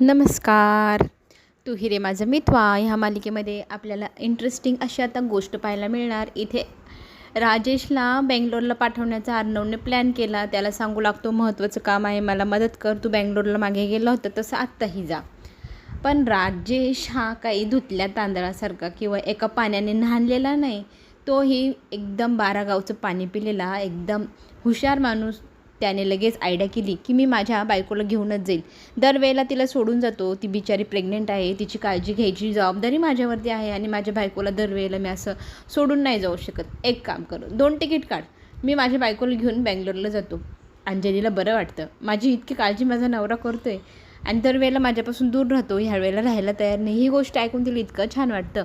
नमस्कार. तू हिरे माझं मित्वा ह्या मालिकेमध्ये आपल्याला इंटरेस्टिंग अशी आता गोष्ट पाहायला मिळणार. इथे राजेशला बेंगलोरला पाठवण्याचा अर्णवने प्लॅन केला. त्याला सांगू लागतो महत्त्वाचं काम आहे मला मदत कर. तू बेंगलोरला मागे गेलं होतं तसं आत्ताही जा. पण राजेश हा काही धुतल्या तांदळासारखा किंवा एका पाण्याने न्हाणलेला नाही. तोही एकदम बारा गावचं पाणी पिलेला एकदम हुशार माणूस. त्याने लगेच आयडिया केली की मी माझ्या बायकोला घेऊनच जाईल. दरवेळेला तिला सोडून जातो. ती बिचारी प्रेग्नेंट आहे. तिची काळजी घ्यायची जबाबदारी माझ्यावरती आहे आणि माझ्या बायकोला दरवेळेला मी असं सोडून नाही जाऊ शकत. एक काम करू. दोन तिकीट काढ. मी माझ्या बायकोला घेऊन बँगलोरला जातो. अंजलीला बरं वाटतं. माझी इतकी काळजी माझा नवरा करतो आहे आणि दरवेळेला माझ्यापासून दूर राहतो. ह्या वेळेला राहायला तयार नाही. ही गोष्ट ऐकून तिला इतकं छान वाटतं.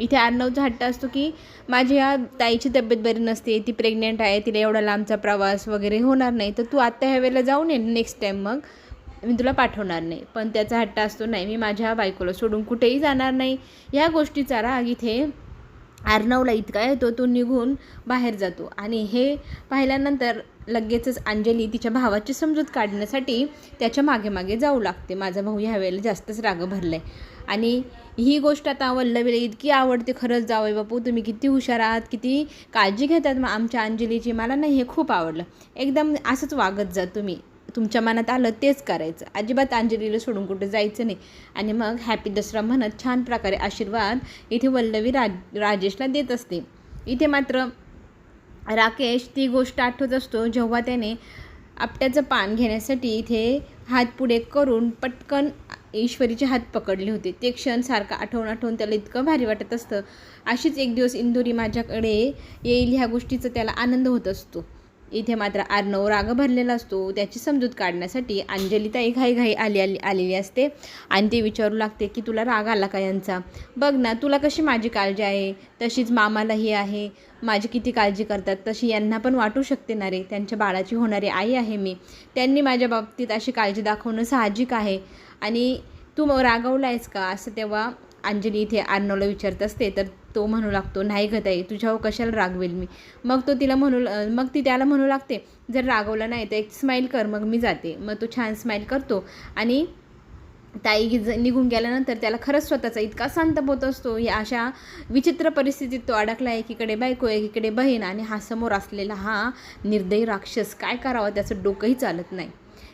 इथे अर्णवचा हट्ट असतो की माझ्या ताईची तब्येत बरी नसते ती प्रेग्नेंट आहे तिला एवढा लांबचा प्रवास वगैरे होणार नाही. तर तू आत्ता ह्या वेळेला जाऊन ये नेक्स्ट टाईम मग. मी तुला पाठवणार नाही. पण त्याचा हट्ट असतो नाही मी माझ्या बायकोला सोडून कुठेही जाणार नाही. ह्या गोष्टीचा राग इथे अर्णवला इतका येतो तो निघून बाहेर जातो. आणि हे पाहिल्यानंतर लगेचच अंजली तिच्या भावाची समजूत काढण्यासाठी त्याच्यामागे मागे जाऊ लागते. माझा भाऊ ह्या वेळेला जास्तच राग भरला आहे आणि ही गोष्ट आता वल्लवीला इतकी आवडते खरंच जावं बापू तुम्ही किती हुशार आहात किती काळजी घेतात मग आमच्या अंजलीची. मला नाही हे खूप आवडलं. एकदम असंच वागत जा तुम्ही. तुमच्या मनात आलं तेच करायचं. अजिबात अंजलीला सोडून कुठे जायचं नाही. आणि मग हॅपी दसरा म्हणत छान प्रकारे आशीर्वाद इथे वल्लवी राज राजेशला देत असते. इथे मात्र राकेश ती गोष्ट आठवत असतो जेव्हा त्याने आपट्याचं पान घेण्यासाठी इथे हात पुढे करून पटकन ईश्वरीचे हात पकडले होते. ते क्षण सारखं आठवून आठवून त्याला इतकं भारी वाटत असतं. अशीच एक दिवस इंदुरी माझ्याकडे येईल ह्या गोष्टीचा त्याला आनंद होत असतो. इथे मात्र आर्नव राग भरलेला असतो. त्याची समजूत काढण्यासाठी अंजलिता एक घाई घाई आली आली आलेली असते. आणि ते विचारू लागते की तुला राग आला का यांचा? बघ ना तुला कशी माझी काळजी आहे? तशीच मामालाही आहे. माझी किती काळजी करतात? तशी यांना पण वाटू शकते ना रे? त्यांच्या बाळाची होणारी आई आहे मी. त्यांनी माझ्या बाबतीत अशी काळजी दाखवणं साहजिक आहे. आणि तू मग रागवला आहेस का? असं तेव्हा अंजली इथे अर्णवला विचारत असते तर तो म्हणू लागतो नाही घताई तुझ्यावर कशाला रागवेल मी? मग तो तिला म्हणू मग ती त्याला म्हणू लागते जर रागवला नाही तर एक स्माईल कर मग मी जाते. मग तो छान स्माईल करतो आणि ताई ज निघून गेल्यानंतर त्याला खरंच स्वतःचा इतका संताप होत असतो. या अशा विचित्र परिस्थितीत तो अडकला एकीकडे बायको एकीकडे बहीण आणि हा समोर असलेला हा निर्दयी राक्षस. काय करावा? त्याचं डोकंही चालत नाही.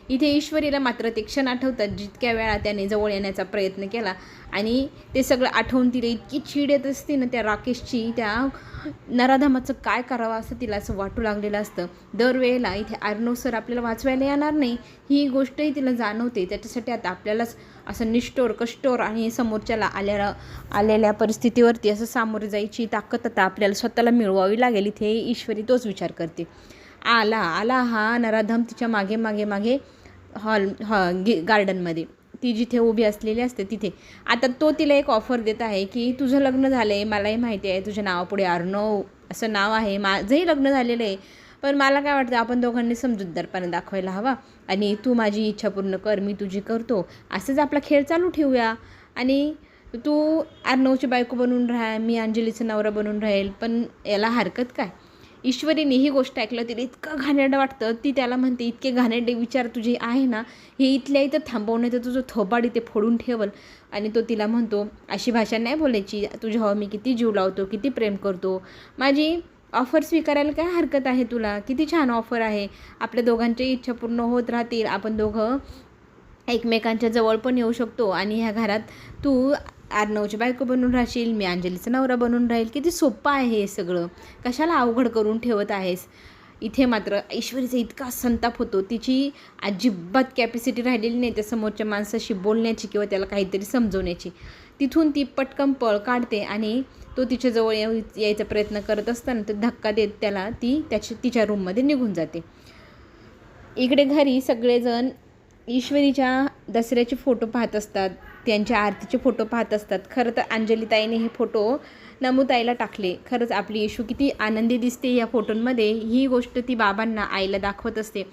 इथे ईश्वरीला मात्र ते क्षण आठवतात जितक्या वेळा त्याने जवळ येण्याचा प्रयत्न केला. आणि ते सगळं आठवून तिला इतकी चीड येत असते ना त्या राकेशची त्या नराधामाचं काय करावं असं तिला असं वाटू लागलेलं असतं. दरवेळेला इथे अर्णव सर आपल्याला वाचवायला येणार नाही ही गोष्टही तिला जाणवते. त्याच्यासाठी आता आपल्यालाच असं निष्ठोर कष्टोर आणि समोरच्याला आल्या आलेल्या परिस्थितीवरती असं सामोरं जायची ताकद आता आपल्याला स्वतःला मिळवावी लागेल. इथे ईश्वरी तोच विचार करते. आला आला हा नराधम तिच्यामागे मागे मागे हॉल हॉ गे गार्डनमध्ये. ती जिथे उभी असलेली असते तिथे. आता तो तिला एक ऑफर देत आहे की तुझं लग्न झालं आहे मलाही माहिती आहे तुझ्या नावापुढे अर्णव असं नाव आहे. माझंही लग्न झालेलं आहे पण मला काय वाटतं आपण दोघांनी समजूतदारपणा दाखवायला हवा. आणि तू माझी इच्छा पूर्ण कर मी तुझी करतो. असंच आपला खेळ चालू ठेवूया. आणि तू अर्णवची बायको बनून राहा मी अंजलीचं नवरा बनून राहील पण याला हरकत काय? ईश्वरीने ही गोष्ट ऐकलं तिला इतकं घाणेरडं वाटतं ती त्याला म्हणते इतके घाणेरडे विचार तुझे आहे ना हे इथल्या इथं थांबवण्याचं तर तुझं थोबाड इथे फोडून ठेवल. आणि तो तिला म्हणतो अशी भाषा नाही बोलायची तुझ्यावर मी किती जीव लावतो किती प्रेम करतो. माझी ऑफर स्वीकारायला काय हरकत आहे तुला? किती छान ऑफर आहे. आपल्या दोघांच्या इच्छा पूर्ण होत राहतील. आपण दोघं एकमेकांच्या जवळ पण येऊ शकतो आणि ह्या घरात तू आर्नवची बायको बनून राहशील मी अंजलीचा नवरा बनून राहील. किती सोपं आहे हे सगळं. कशाला अवघड करून ठेवत आहेस? इथे मात्र ऐश्वरीचा इतका संताप होतो. तिची अजिबात कॅपॅसिटी राहिलेली नाही त्या समोरच्या माणसाशी बोलण्याची किंवा त्याला काहीतरी समजवण्याची. तिथून ती पटकन पळ काढते आणि तो तिच्याजवळ येऊ यायचा प्रयत्न करत असताना तो धक्का देत त्याला ती त्याची तिच्या रूममध्ये निघून जाते. इकडे घरी सगळेजण ईश्वरीच्या दसऱ्याचे फोटो पाहत असतात. त्यांच्या आरतीचे फोटो पाहत असतात. खरं तर अंजलीताईने हे फोटो नमुताईला टाकले. खरंच आपली येशू किती आनंदी दिसते या फोटोंमध्ये ही गोष्ट ती बाबांना आईला दाखवत असते.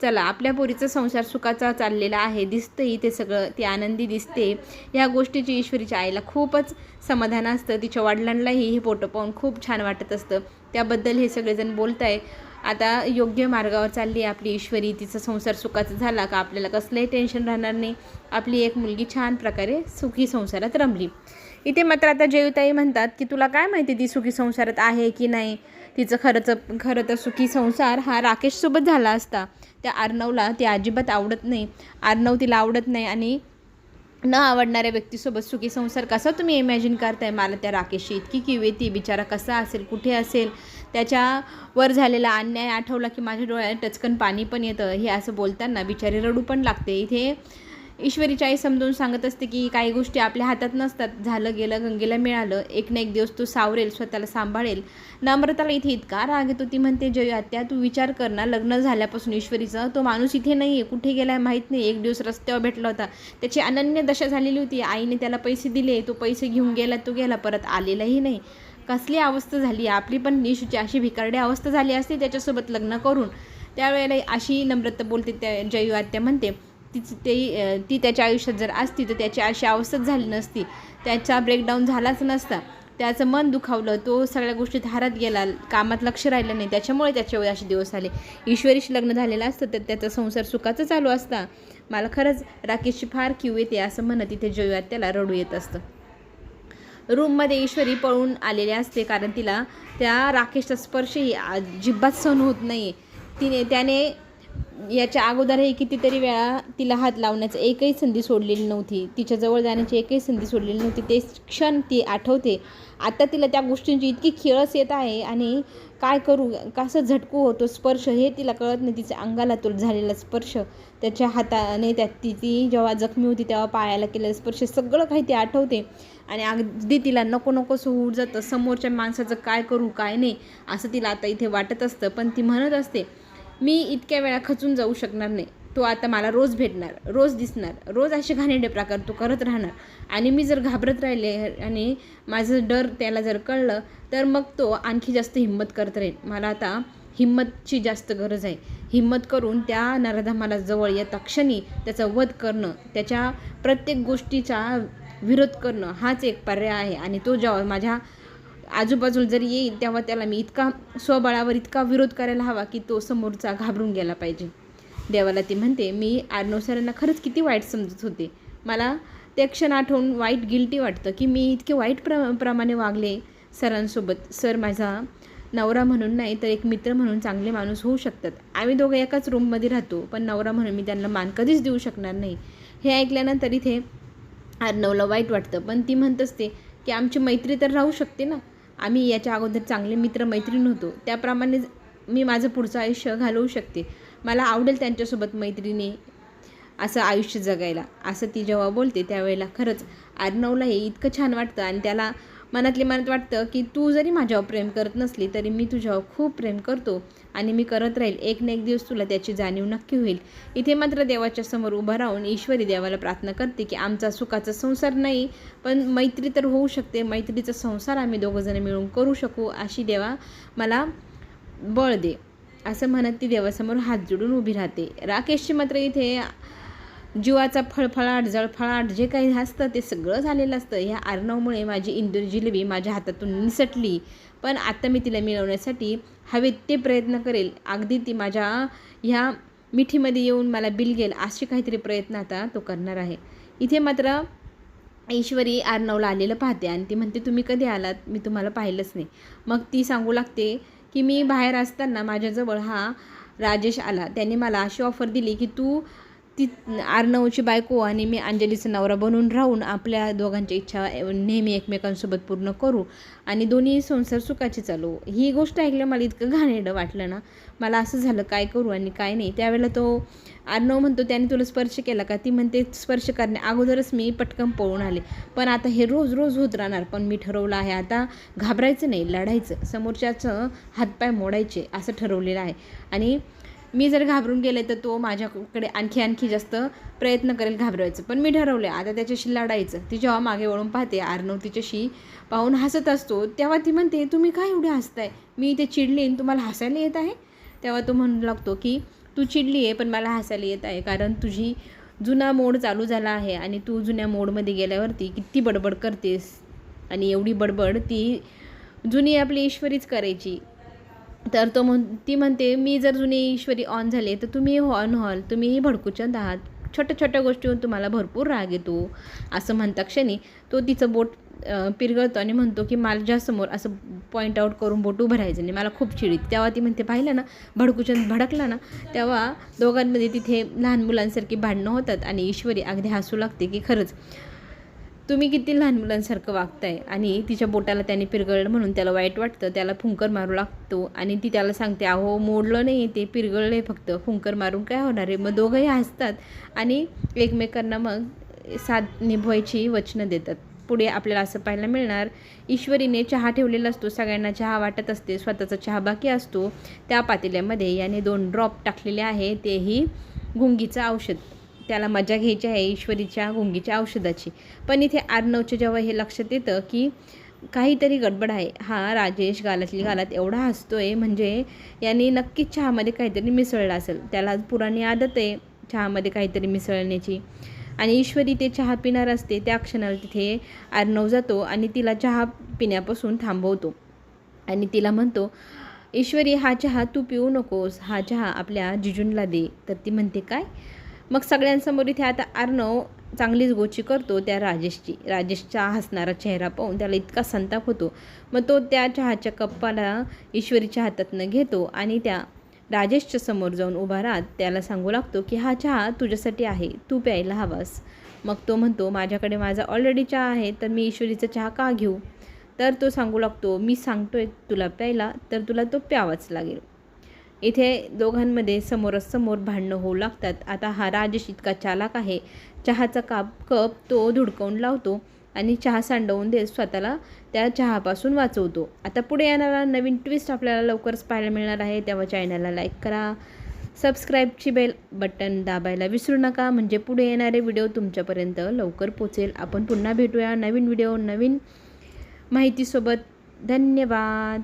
चला आपल्या पोरीचा संसार सुखाचा चाललेला आहे दिसतंही ते सगळं ती आनंदी दिसते. ह्या गोष्टीची ईश्वरीच्या आईला खूपच समाधान असतं. तिच्या वडिलांनाही हे फोटो पाहून खूप छान वाटत असतं. त्याबद्दल हे सगळेजण बोलत आहे आता योग्य मार्गावर चालली आहे आपली ईश्वरी. तिचा संसार सुखाचा झाला का आपल्याला कसलंही टेन्शन राहणार नाही. आपली एक मुलगी छान प्रकारे सुखी संसारात रमली. इथे मात्र आता जयुताई म्हणतात की तुला काय माहिती ती सुखी संसारात आहे की नाही? तिचं खरंच खरं तर सुखी संसार हा राकेशसोबत झाला असता. त्या आर्नवला ती अजिबात आवडत नाही. आर्नव तिला आवडत नाही आणि न आवडणाऱ्या व्यक्तीसोबत सुखी संसार कसा तुम्ही इमॅजिन करताय मला त्या राकेशची इतकी किव येते बिचारा कसा असेल कुठे असेल? त्याच्यावर झालेला अन्याय आठवला की माझ्या डोळ्यात टचकन पाणी पण येतं. हे असं बोलताना बिचारी रडू पण लागते. इथे ईश्वरीची आई समजून सांगत असते की काही गोष्टी आपल्या हातात नसतात. झालं गेलं गंगेला मिळालं. एक ना एक दिवस तू सावरेल स्वतःला सांभाळेल. नम्रताला इथे इतका राग येतो ती म्हणते जय आत्या तू विचार कर ना लग्न झाल्यापासून ईश्वरीचं. तो माणूस इथे नाही आहे कुठे गेलाय माहीत नाही. एक दिवस रस्त्यावर भेटला होता. त्याची अनन्य दशा झालेली होती. आईने त्याला पैसे दिले. तो पैसे घेऊन गेला तो गेला. परत आलेलाही नाही. कसली अवस्था झाली? आपली पण निशूची अशी भिकारडी अवस्था झाली असते त्याच्यासोबत लग्न करून. त्यावेळेला अशी नम्रता बोलते त्या जयू आत्या म्हणते. तिचं ते ती त्याच्या आयुष्यात जर असती तर त्याची अशी अवस्थाच झाली नसती. त्याचा ब्रेकडाऊन झालाच नसता. त्याचं मन दुखावलं तो सगळ्या गोष्टीत हारत गेला कामात लक्ष राहिलं नाही. त्याच्यामुळे त्याच्यावर असे दिवस आले. ईश्वरीशी लग्न झालेलं असतं तर त्याचा संसार सुखाचा चालू असता. मला खरंच राकेशची फार किव येते असं म्हणत तिथे जेव्हा त्याला रडू येत असतं. रूममध्ये ईश्वरी पळून आलेली असते कारण तिला त्या राकेशचा स्पर्शही अजिबात सहन होत नाही तिने त्याने याच्या अगोदरही कितीतरी वेळा तिला हात लावण्याची एकही संधी सोडलेली नव्हती. तिच्याजवळ जाण्याची एकही संधी सोडलेली नव्हती. ते क्षण ती आठवते. आता तिला त्या गोष्टींची इतकी खेळस येत आहे आणि काय करू कसं झटकू होतो स्पर्श हे तिला कळत नाही. तिच्या अंगाला तो झालेला स्पर्श त्याच्या हाताने त्या ती ती जेव्हा जखमी होती तेव्हा पायाला केलेला स्पर्श सगळं काही ती आठवते. आणि अगदी तिला नको नको होऊन जातं. समोरच्या माणसाचं काय करू काय नाही असं तिला आता इथे वाटत असतं. पण ती म्हणत असते मी इतक्या वेळा खचून जाऊ शकणार नाही. तो आता मला रोज भेटणार रोज दिसणार रोज असे घाणेरडे प्रकार तो करत राहणार. आणि मी जर घाबरत राहिले आणि माझं डर त्याला जर कळलं तर मग तो आणखी जास्त हिंमत करत राहील. मला आता हिंमतची जास्त गरज आहे. हिंमत करून त्या नरधामाला जवळ येता क्षणी त्याचा वध करणं त्याच्या प्रत्येक गोष्टीचा विरोध करणं हाच एक पर्याय आहे. आणि तो जेव्हा माझ्या आजूबाजूला जर येईल तेव्हा त्याला मी इतका स्वबळावर इतका विरोध करायला हवा की तो समोरचा घाबरून गेला पाहिजे. देवाला ती म्हणते मी आर्नव सरांना खरंच किती वाईट समजत होते. मला ते क्षण आठवून वाईट गिल्टी वाटतं की मी इतके वाईट प्र प्रमाणे वागले. सरांसोबत सर माझा नवरा म्हणून नाही तर एक मित्र म्हणून चांगले माणूस होऊ शकतात. आम्ही दोघं एकाच रूममध्ये राहतो पण नवरा म्हणून मी त्यांना मान कधीच देऊ शकणार नाही. हे ऐकल्यानंतर इथे आर्नवला वाईट वाटतं. पण ती म्हणत असते की आमची मैत्री तर राहू शकते ना. आम्ही याच्या अगोदर चांगले मित्र मैत्रीण होतो. त्याप्रमाणे मी माझं पुढचं आयुष्य घालवू शकते. मला आवडेल त्यांच्यासोबत मैत्रिणी असं आयुष्य जगायला. असं ती जेव्हा बोलते त्यावेळेला खरंच अर्णवला हे इतकं छान वाटतं आणि त्याला मनातली मनात वाटतं की तू जरी माझ्यावर प्रेम करत नसली तरी मी तुझ्यावर खूप प्रेम करतो आणि मी करत राहील. एक ना एक दिवस तुला त्याची जाणीव नक्की होईल. इथे मात्र देवाच्या समोर उभं राहून ईश्वरी देवाला प्रार्थना करते की आमचा सुखाचा संसार नाही पण मैत्री तर होऊ शकते. मैत्रीचा संसार आम्ही दोघंजणं मिळून करू शकू अशी देवा मला बळ दे. असं म्हणत ती देवासमोर हात जोडून उभी राहते. राकेशची मात्र इथे जीवाचा फळफळाट जळफळाट जे काही असतं ते सगळं झालेलं असतं. ह्या आर्नवमुळे माझी इंदूर जिलेबी माझ्या हातातून निसटली. पण आता मी तिला मिळवण्यासाठी हवेत ते प्रयत्न करेल. अगदी ती माझ्या ह्या मिठीमध्ये येऊन मला बिलगेल असे काहीतरी प्रयत्न आता तो करणार आहे. इथे मात्र ईश्वरी आर्नवला आलेलं पाहते आणि ती म्हणते तुम्ही कधी आलात? मी तुम्हाला पाहिलंच नाही. मग ती सांगू लागते की मी बाहेर असताना माझ्याजवळ हा राजेश आला. त्याने मला अशी ऑफर दिली की तू ती आर्नवची बायको आणि मी अंजलीचा नवरा बनून राहून आपल्या दोघांच्या इच्छा नेहमी एकमेकांसोबत पूर्ण करू आणि दोन्ही संसार सुखाचे चालू. ही गोष्ट ऐकलं मला इतकं घाणेरडं वाटलं ना. मला असं झालं काय करू आणि काय नाही. त्यावेळेला तो आर्नव म्हणतो त्याने तुला स्पर्श केला का? ती म्हणते स्पर्श करण्या अगोदरच मी पटकन पळून आले. पण आता हे रोज रोज होत राहणार. पण मी ठरवलं आहे आता घाबरायचं नाही लढायचं. समोरच्याचं हातपाय मोडायचे असं ठरवलेलं आहे. आणि मी जर घाबरून गेले तर तो माझ्याकडे आणखी आणखी जास्त प्रयत्न करेल घाबरवायचं. पण मी ठरवलं आता त्याच्याशी लढायचं. ती जेव्हा मागे वळून पाहते आर्नव तिच्याशी पाहून हसत असतो तेव्हा ती म्हणते तुम्ही काय एवढे हसताय? मी इथे चिडलीन तुम्हाला हसायला येत आहे? तेव्हा तो म्हणू लागतो की तू चिडली आहे पण मला हसायला येत आहे कारण तुझी जुना मोड चालू झाला आहे आणि तू जुन्या मोडमध्ये गेल्यावरती किती बडबड करतेस आणि एवढी बडबड ती जुनी आपली ईश्वरीच करायची. तर तो म्हण ती म्हणते मी जर जुनी ईश्वरी ऑन झाले तर तुम्ही ऑन व्हाल. तुम्हीही भडकूचंद आहात. छोट्या छोट्या गोष्टीवर तुम्हाला भरपूर राग येतो. असं म्हणता क्षणी तो तिचं बोट पिरगळतो आणि म्हणतो की माझ्यासमोर असं पॉईंट आऊट करून बोट उभारायचं नाही. मला खूप चिडीत. तेव्हा ती म्हणते पाहिलं ना भडकुचंद भडकला ना तेव्हा दोघांमध्ये तिथे लहान मुलांसारखी भांडणं होतात आणि ईश्वरी अगदी हसू लागते की खरंच तुम्ही किती लहान मुलांसारखं वागताय? आणि तिच्या बोटाला त्याने पिरगळलं म्हणून त्याला वाईट वाटतं त्याला फुंकर मारू लागतो आणि ती त्याला सांगते अहो मोडलं नाही ते पिरगळलं फक्त फुंकर मारून काय होणार आहे? मग दोघंही हसतात आणि एकमेकांना मग साथ निभवायची वचनं देतात. पुढे आपल्याला असं पाहायला मिळणार ईश्वरीने चहा ठेवलेला असतो सगळ्यांना चहा वाटत असते स्वतःचा चहा बाकी असतो. त्या पातेल्यामध्ये याने दोन ड्रॉप टाकलेले आहे तेही गुंगीचं औषध. त्याला मजा घ्यायची आहे ईश्वरीच्या गुंगीच्या औषधाची. पण इथे आर्नवच्या जेव्हा हे लक्षात येतं की काहीतरी गडबड आहे हा राजेश गालातली गालात एवढा हसतोय म्हणजे यांनी नक्कीच चहामध्ये काहीतरी मिसळलं असेल. त्याला पुराणी आदत आहे चहामध्ये काहीतरी मिसळण्याची. आणि ईश्वरी ते चहा पिणार असते त्या क्षणाला तिथे आर्नव जातो आणि तिला चहा पिण्यापासून थांबवतो. आणि तिला म्हणतो ईश्वरी हा चहा तू पिऊ नकोस हा चहा आपल्या जिजूंला दे. तर ती म्हणते काय? मग सगळ्यांसमोर इथे आता अर्णव चांगलीच गोची करतो त्या राजेशची. राजेशचा हसणारा चेहरा पाहून त्याला इतका संताप होतो. मग तो त्या चहाच्या कप्पाला ईश्वरीच्या हातातनं घेतो आणि त्या राजेशच्या समोर जाऊन उभा राहत त्याला सांगू लागतो की हा चहा तुझ्यासाठी आहे. तू प्यायला हवास. मग तो म्हणतो माझ्याकडे माझा ऑलरेडी चहा आहे तर मी ईश्वरीचा चहा का घेऊ? तर तो सांगू लागतो मी सांगतोय तुला प्यायला तर तुला तो प्यावाच लागेल. इथे दोघांमध्ये समोरासमोर भांडणं होऊ लागतात. आता हा राजेश इतका चालाक आहे. चहाचा काप कप तो धुडकवून लावतो आणि चहा सांडवून देत स्वतःला त्या चहापासून वाचवतो. आता पुढे येणारा नवीन ट्विस्ट आपल्याला लवकरच पाहायला मिळणार आहे. तेव्हा चॅनलला लाईक करा. सबस्क्राईबची बेल बटन दाबायला विसरू नका. म्हणजे पुढे येणारे व्हिडिओ तुमच्यापर्यंत लवकर पोचेल आपण पुन्हा भेटूया नवीन व्हिडिओ नवीन माहितीसोबत. धन्यवाद.